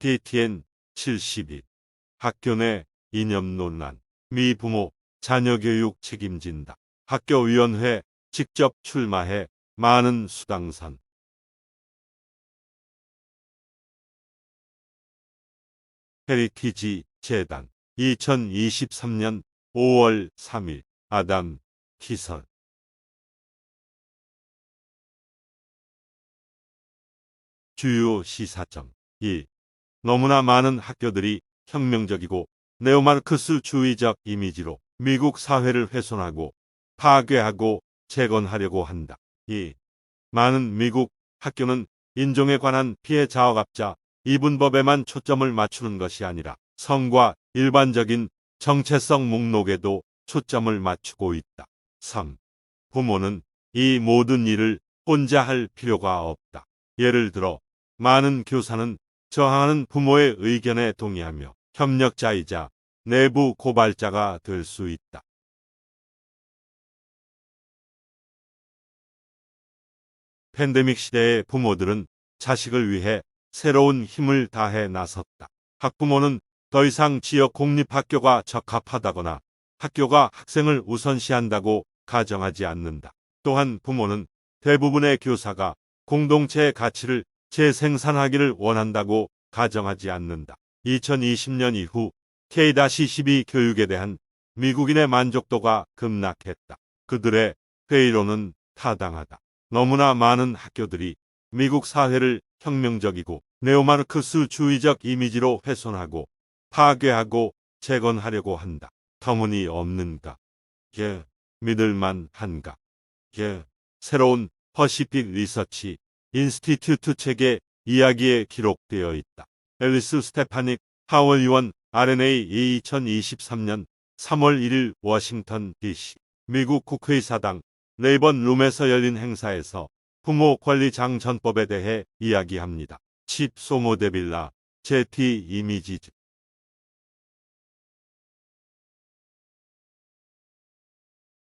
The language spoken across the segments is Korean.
DTN 72 학교 내 이념 논란. 미 부모 자녀 교육 책임진다. 학교위원회 직접 출마해 많은 수당선 헤리티지 재단. 2023년 5월 3일. 아담 기설. 주요 시사점 1. 너무나 많은 학교들이 혁명적이고 네오마르크스 주의적 이미지로 미국 사회를 훼손하고 파괴하고 재건하려고 한다. 2. 많은 미국 학교는 인종에 관한 피해 자업업자 이분법에만 초점을 맞추는 것이 아니라 성과 일반적인 정체성 목록에도 초점을 맞추고 있다. 3. 부모는 이 모든 일을 혼자 할 필요가 없다. 예를 들어 많은 교사는 저항하는 부모의 의견에 동의하며 협력자이자 내부 고발자가 될 수 있다. 팬데믹 시대의 부모들은 자식을 위해 새로운 힘을 다해 나섰다. 학부모는 더 이상 지역 공립학교가 적합하다거나 학교가 학생을 우선시한다고 가정하지 않는다. 또한 부모는 대부분의 교사가 공동체의 가치를 재생산하기를 원한다고 가정하지 않는다. 2020년 이후 K-12 교육에 대한 미국인의 만족도가 급락했다. 그들의 회의로는 타당하다. 너무나 많은 학교들이 미국 사회를 혁명적이고 네오마르크스 주의적 이미지로 훼손하고 파괴하고 재건하려고 한다. 터무니없는가? 예, 믿을만 한가? 예, 새로운 퍼시픽 리서치 인스티튜트 책의 이야기에 기록되어 있다. 앨리스 스테파닉 하월 의원 RNA 2023년 3월 1일 워싱턴 DC 미국 국회의사당 레이번 룸에서 열린 행사에서 부모 권리 장전법에 대해 이야기합니다. 칩 소모데빌라 제티 이미지즈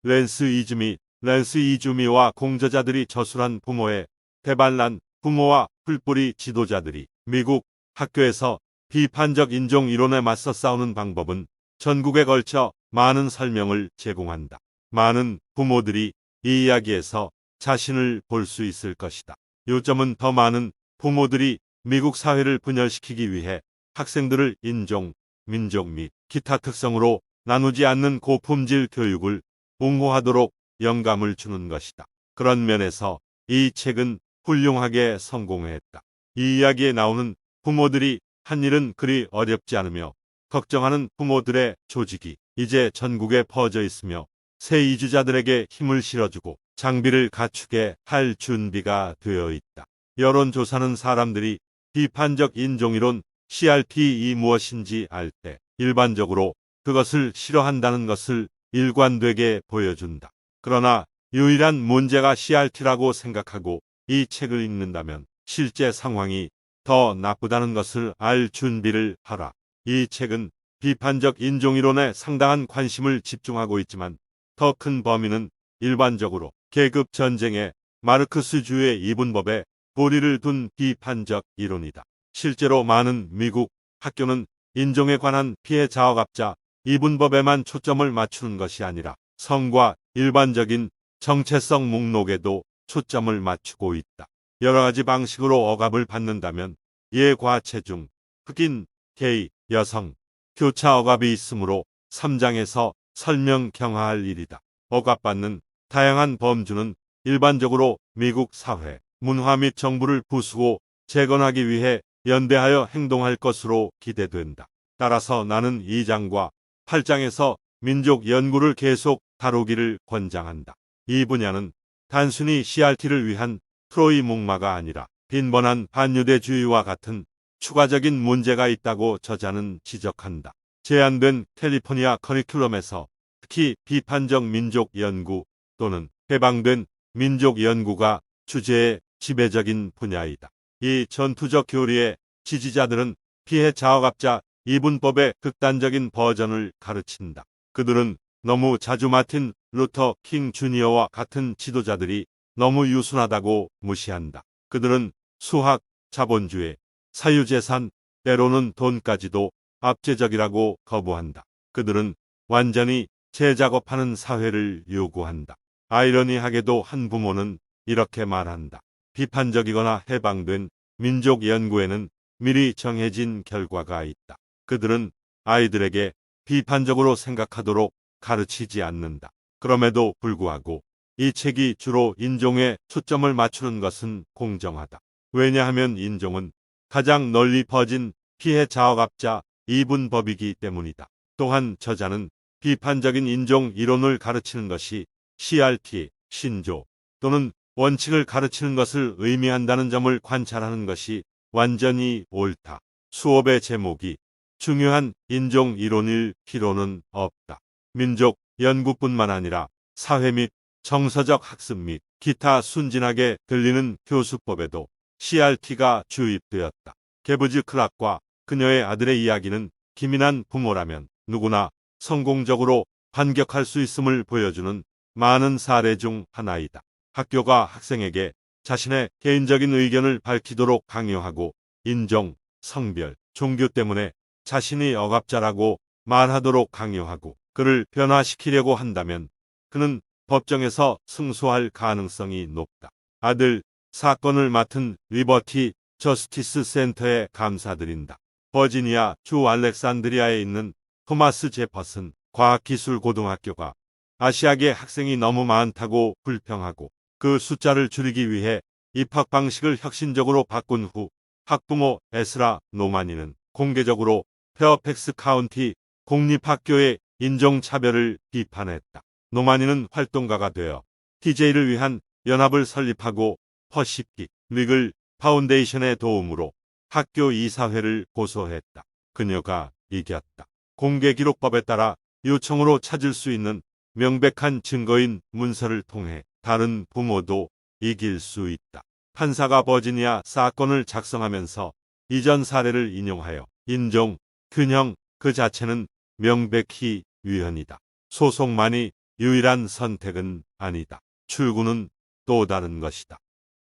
랜스 이즈미 랜스 이즈미와 공저자들이 저술한 부모의 대반란 부모와 풀뿌리 지도자들이 미국 학교에서 비판적 인종 이론에 맞서 싸우는 방법은 전국에 걸쳐 많은 설명을 제공한다. 많은 부모들이 이 이야기에서 자신을 볼 수 있을 것이다. 요점은 더 많은 부모들이 미국 사회를 분열시키기 위해 학생들을 인종, 민족 및 기타 특성으로 나누지 않는 고품질 교육을 옹호하도록 영감을 주는 것이다. 그런 면에서 이 책은 훌륭하게 성공했다. 이 이야기에 나오는 부모들이 한 일은 그리 어렵지 않으며 걱정하는 부모들의 조직이 이제 전국에 퍼져 있으며 새 이주자들에게 힘을 실어주고 장비를 갖추게 할 준비가 되어 있다. 여론조사는 사람들이 비판적 인종이론 CRT이 무엇인지 알 때 일반적으로 그것을 싫어한다는 것을 일관되게 보여준다. 그러나 유일한 문제가 CRT라고 생각하고 이 책을 읽는다면 실제 상황이 더 나쁘다는 것을 알 준비를 하라. 이 책은 비판적 인종이론에 상당한 관심을 집중하고 있지만 더 큰 범위는 일반적으로 계급 전쟁에 마르크스주의 이분법에 보리를 둔 비판적 이론이다. 실제로 많은 미국 학교는 인종에 관한 피해 자업업자 이분법에만 초점을 맞추는 것이 아니라 성과 일반적인 정체성 목록에도 초점을 맞추고 있다. 여러 가지 방식으로 억압을 받는다면 예과 체중, 흑인, 게이, 여성, 교차 억압이 있으므로 3장에서 설명 경하할 일이다. 억압받는 다양한 범주는 일반적으로 미국 사회, 문화 및 정부를 부수고 재건하기 위해 연대하여 행동할 것으로 기대된다. 따라서 나는 2장과 8장에서 민족 연구를 계속 다루기를 권장한다. 이 분야는 단순히 CRT를 위한 트로이 목마가 아니라 빈번한 반유대주의와 같은 추가적인 문제가 있다고 저자는 지적한다. 제한된 캘리포니아 커리큘럼에서 특히 비판적 민족 연구 또는 해방된 민족 연구가 주제의 지배적인 분야이다. 이 전투적 교리의 지지자들은 피해 자업업자 이분법의 극단적인 버전을 가르친다. 그들은 너무 자주 마틴 루터 킹 주니어와 같은 지도자들이 너무 유순하다고 무시한다. 그들은 수학, 자본주의, 사유재산, 때로는 돈까지도 압제적이라고 거부한다. 그들은 완전히 재작업하는 사회를 요구한다. 아이러니하게도 한 부모는 이렇게 말한다. 비판적이거나 해방된 민족 연구에는 미리 정해진 결과가 있다. 그들은 아이들에게 비판적으로 생각하도록 가르치지 않는다. 그럼에도 불구하고 이 책이 주로 인종에 초점을 맞추는 것은 공정하다. 왜냐하면 인종은 가장 널리 퍼진 피해 자업압자 이분법이기 때문이다. 또한 저자는 비판적인 인종 이론을 가르치는 것이 CRT, 신조 또는 원칙을 가르치는 것을 의미한다는 점을 관찰하는 것이 완전히 옳다. 수업의 제목이 중요한 인종 이론일 필요는 없다. 민족 연구뿐만 아니라 사회 및 정서적 학습 및 기타 순진하게 들리는 교수법에도 CRT가 주입되었다. 게브즈 클락과 그녀의 아들의 이야기는 기민한 부모라면 누구나 성공적으로 반격할 수 있음을 보여주는 많은 사례 중 하나이다. 학교가 학생에게 자신의 개인적인 의견을 밝히도록 강요하고 인종, 성별, 종교 때문에 자신이 억압자라고 말하도록 강요하고 그를 변화시키려고 한다면 그는 법정에서 승소할 가능성이 높다. 아들, 사건을 맡은 리버티 저스티스 센터에 감사드린다. 버지니아 주 알렉산드리아에 있는 토마스 제퍼슨 과학기술고등학교가 아시아계 학생이 너무 많다고 불평하고 그 숫자를 줄이기 위해 입학 방식을 혁신적으로 바꾼 후 학부모 에스라 노마니는 공개적으로 페어팩스 카운티 공립학교의 인종차별을 비판했다. 노마니는 활동가가 되어 TJ를 위한 연합을 설립하고 퍼시픽 리글 파운데이션의 도움으로 학교 이사회를 고소했다. 그녀가 이겼다. 공개 기록법에 따라 요청으로 찾을 수 있는 명백한 증거인 문서를 통해 다른 부모도 이길 수 있다. 판사가 버지니아 사건을 작성하면서 이전 사례를 인용하여 인종, 균형 그 자체는 명백히 위헌이다. 소송만이 유일한 선택은 아니다. 출구는 또 다른 것이다.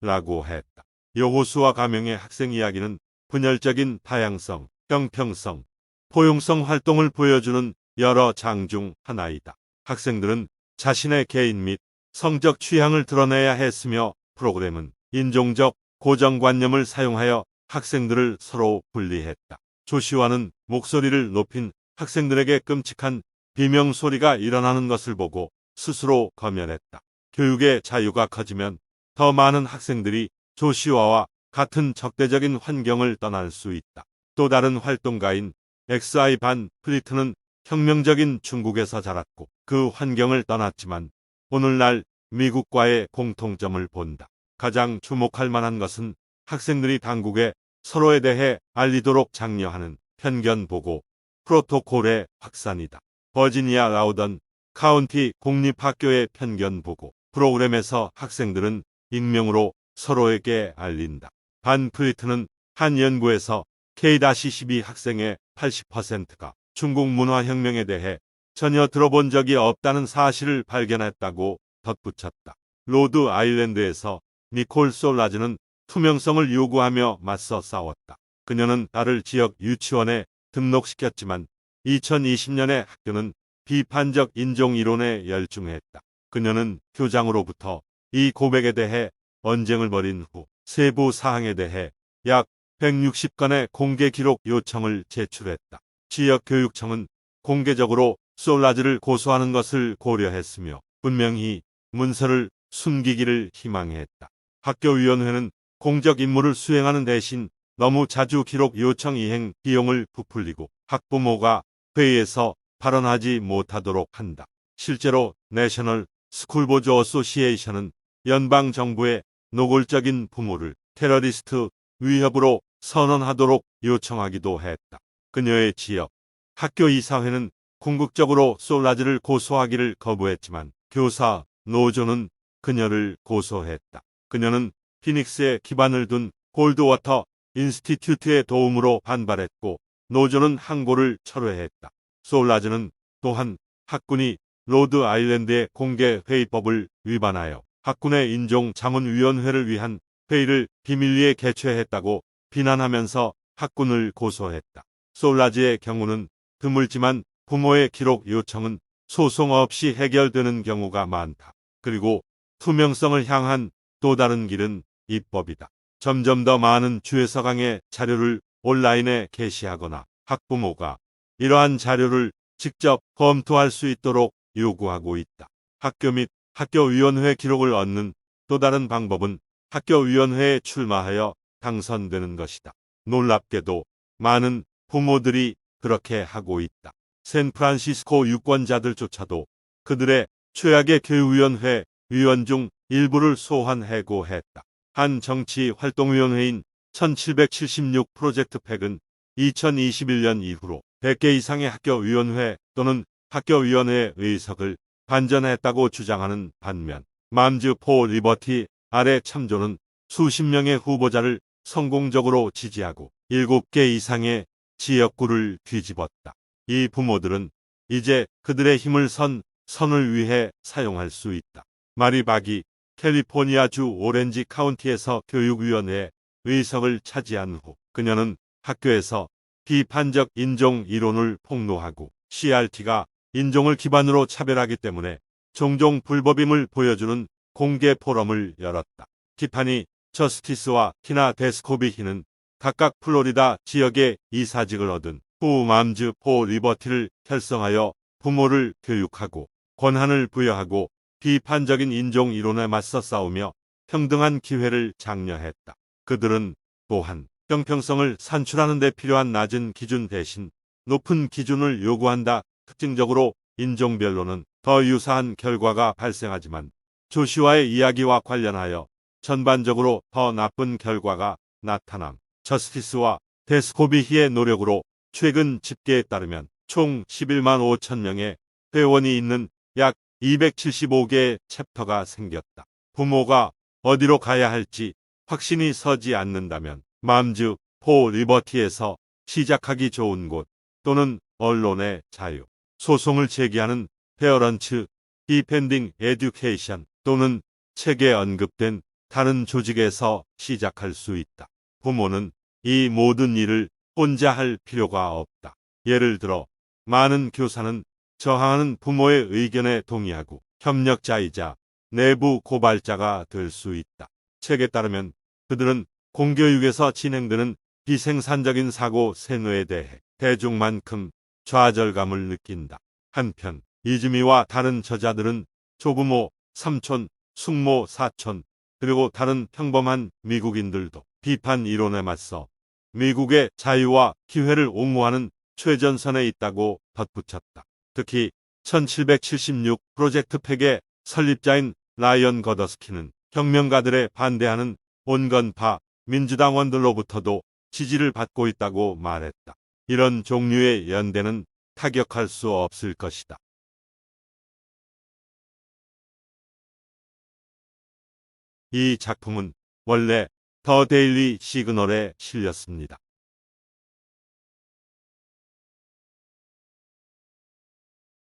라고 했다. 여호수와 가명의 학생 이야기는 분열적인 다양성, 형평성, 포용성 활동을 보여주는 여러 장 중 하나이다. 학생들은 자신의 개인 및 성적 취향을 드러내야 했으며 프로그램은 인종적 고정관념을 사용하여 학생들을 서로 분리했다. 조시와는 목소리를 높인 학생들에게 끔찍한 비명 소리가 일어나는 것을 보고 스스로 검열했다. 교육의 자유가 커지면 더 많은 학생들이 조시와와 같은 적대적인 환경을 떠날 수 있다. 또 다른 활동가인 XI 반 플리트는 혁명적인 중국에서 자랐고 그 환경을 떠났지만 오늘날 미국과의 공통점을 본다. 가장 주목할 만한 것은 학생들이 당국에 서로에 대해 알리도록 장려하는 편견 보고 프로토콜의 확산이다. 버지니아 라우던 카운티 공립학교의 편견 보고 프로그램에서 학생들은 익명으로 서로에게 알린다. 반 프리트는 한 연구에서 K-12 학생의 80%가 중국 문화혁명에 대해 전혀 들어본 적이 없다는 사실을 발견했다고 덧붙였다. 로드 아일랜드에서 니콜 솔라즈는 투명성을 요구하며 맞서 싸웠다. 그녀는 딸을 지역 유치원에 등록시켰지만 2020년에 학교는 비판적 인종 이론에 열중했다. 그녀는 교장으로부터 이 고백에 대해 언쟁을 벌인 후 세부 사항에 대해 약 160건의 공개 기록 요청을 제출했다. 지역교육청은 공개적으로 솔라즈를 고소하는 것을 고려했으며 분명히 문서를 숨기기를 희망했다. 학교위원회는 공적 임무를 수행하는 대신 너무 자주 기록 요청 이행 비용을 부풀리고 학부모가 회의에서 발언하지 못하도록 한다. 실제로 내셔널 스쿨보즈 어소시에이션은 연방 정부의 노골적인 부모를 테러리스트 위협으로 선언하도록 요청하기도 했다. 그녀의 지역 학교 이사회는 궁극적으로 솔라즈를 고소하기를 거부했지만 교사 노조는 그녀를 고소했다. 그녀는 피닉스에 기반을 둔 골드워터 인스티튜트의 도움으로 반발했고 노조는 항고를 철회했다. 솔라즈는 또한 학군이 로드 아일랜드의 공개 회의법을 위반하여 학군의 인종 자문위원회를 위한 회의를 비밀리에 개최했다고 비난하면서 학군을 고소했다. 솔라지의 경우는 드물지만 부모의 기록 요청은 소송 없이 해결되는 경우가 많다. 그리고 투명성을 향한 또 다른 길은 입법이다. 점점 더 많은 주에서 강의 자료를 온라인에 게시하거나 학부모가 이러한 자료를 직접 검토할 수 있도록 요구하고 있다. 학교 및 학교위원회 기록을 얻는 또 다른 방법은 학교위원회에 출마하여 당선되는 것이다. 놀랍게도 많은 부모들이 그렇게 하고 있다. 샌프란시스코 유권자들조차도 그들의 최악의 교육위원회 위원 중 일부를 소환해고했다. 한 정치 활동위원회인 1776 프로젝트 팩은 2021년 이후로 100개 이상의 학교위원회 또는 학교위원회 의석을 반전했다고 주장하는 반면 맘즈 포 리버티 아래 참조는 수십 명의 후보자를 성공적으로 지지하고 7개 이상의 지역구를 뒤집었다. 이 부모들은 이제 그들의 힘을 선 선을 위해 사용할 수 있다. 마리박이 캘리포니아주 오렌지 카운티에서 교육위원회 의석을 차지한 후 그녀는 학교에서 비판적 인종 이론을 폭로하고 CRT가 인종을 기반으로 차별하기 때문에 종종 불법임을 보여주는 공개 포럼을 열었다. 티파니 저스티스와 티나 데스코비히는 각각 플로리다 지역에 이사직을 얻은 후 맘즈 포 리버티를 결성하여 부모를 교육하고 권한을 부여하고 비판적인 인종 이론에 맞서 싸우며 평등한 기회를 장려했다. 그들은 또한 형평성을 산출하는 데 필요한 낮은 기준 대신 높은 기준을 요구한다. 특징적으로 인종별로는 더 유사한 결과가 발생하지만 조시와의 이야기와 관련하여 전반적으로 더 나쁜 결과가 나타남. 저스티스와 데스코비히의 노력으로 최근 집계에 따르면 총 11만 5천 명의 회원이 있는 약 275개의 챕터가 생겼다. 부모가 어디로 가야 할지 확신이 서지 않는다면 맘즈 포 리버티에서 시작하기 좋은 곳 또는 언론의 자유, 소송을 제기하는 페어런츠 디펜딩 에듀케이션 또는 책에 언급된 다른 조직에서 시작할 수 있다. 부모는 이 모든 일을 혼자 할 필요가 없다. 예를 들어 많은 교사는 저항하는 부모의 의견에 동의하고 협력자이자 내부 고발자가 될 수 있다. 책에 따르면 그들은 공교육에서 진행되는 비생산적인 사고 세뇌에 대해 대중만큼 좌절감을 느낀다. 한편 이즈미와 다른 저자들은 조부모, 삼촌, 숙모, 사촌, 그리고 다른 평범한 미국인들도 비판 이론에 맞서 미국의 자유와 기회를 옹호하는 최전선에 있다고 덧붙였다. 특히 1776 프로젝트 팩의 설립자인 라이언 거더스키는 혁명가들의 반대하는 온건파 민주당원들로부터도 지지를 받고 있다고 말했다. 이런 종류의 연대는 타격할 수 없을 것이다. 이 작품은 원래 더 데일리 시그널에 실렸습니다.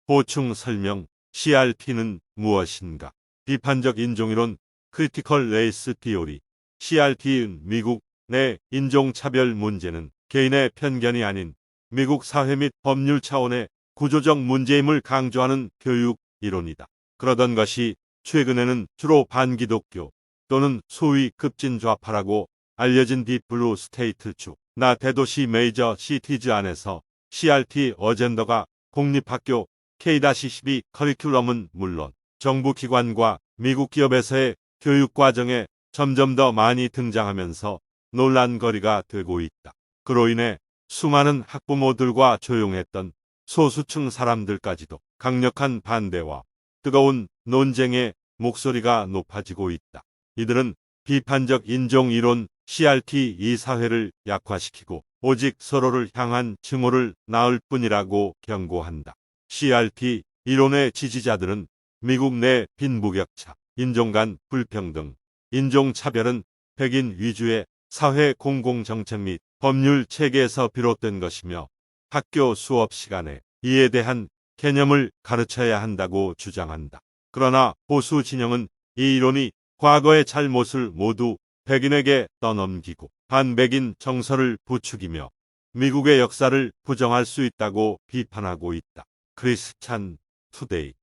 보충 설명 CRT는 무엇인가? 비판적 인종이론 크리티컬 레이스 티오리 CRT는 미국 내 인종차별 문제는 개인의 편견이 아닌 미국 사회 및 법률 차원의 구조적 문제임을 강조하는 교육 이론이다. 그러던 것이 최근에는 주로 반기독교 또는 소위 급진 좌파라고 알려진 딥블루 스테이트주 나 대도시 메이저 시티즈 안에서 CRT 어젠더가 공립학교 K-12 커리큘럼은 물론 정부 기관과 미국 기업에서의 교육 과정에 점점 더 많이 등장하면서 논란거리가 되고 있다. 그로 인해 수많은 학부모들과 조용했던 소수층 사람들까지도 강력한 반대와 뜨거운 논쟁의 목소리가 높아지고 있다. 이들은 비판적 인종 이론 CRT 이 사회를 약화시키고 오직 서로를 향한 증오를 낳을 뿐이라고 경고한다. CRT 이론의 지지자들은 미국 내 빈부격차, 인종 간 불평등, 인종차별은 백인 위주의 사회 공공정책 및 법률 체계에서 비롯된 것이며 학교 수업 시간에 이에 대한 개념을 가르쳐야 한다고 주장한다. 그러나 보수 진영은 이 이론이 과거의 잘못을 모두 백인에게 떠넘기고 반백인 정서를 부추기며 미국의 역사를 부정할 수 있다고 비판하고 있다. 크리스찬 투데이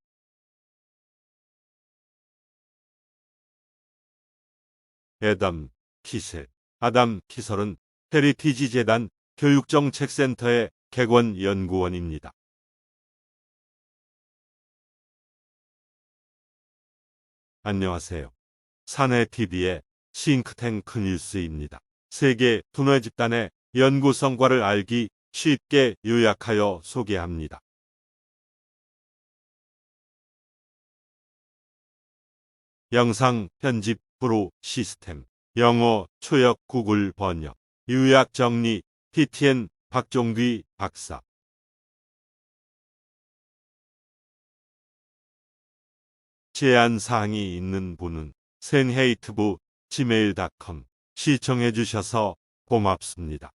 에담 키셀 아담 키설은 헤리티지 재단 교육정책센터의 객원 연구원입니다. 안녕하세요. 사내TV의 싱크탱크 뉴스입니다. 세계 두뇌 집단의 연구 성과를 알기 쉽게 요약하여 소개합니다. 영상 편집 프로 시스템 영어 초역 구글 번역 요약 정리 TTN 박종귀 박사 제안 사항이 있는 분은 센헤이트부 gmail.com 시청해 주셔서 고맙습니다.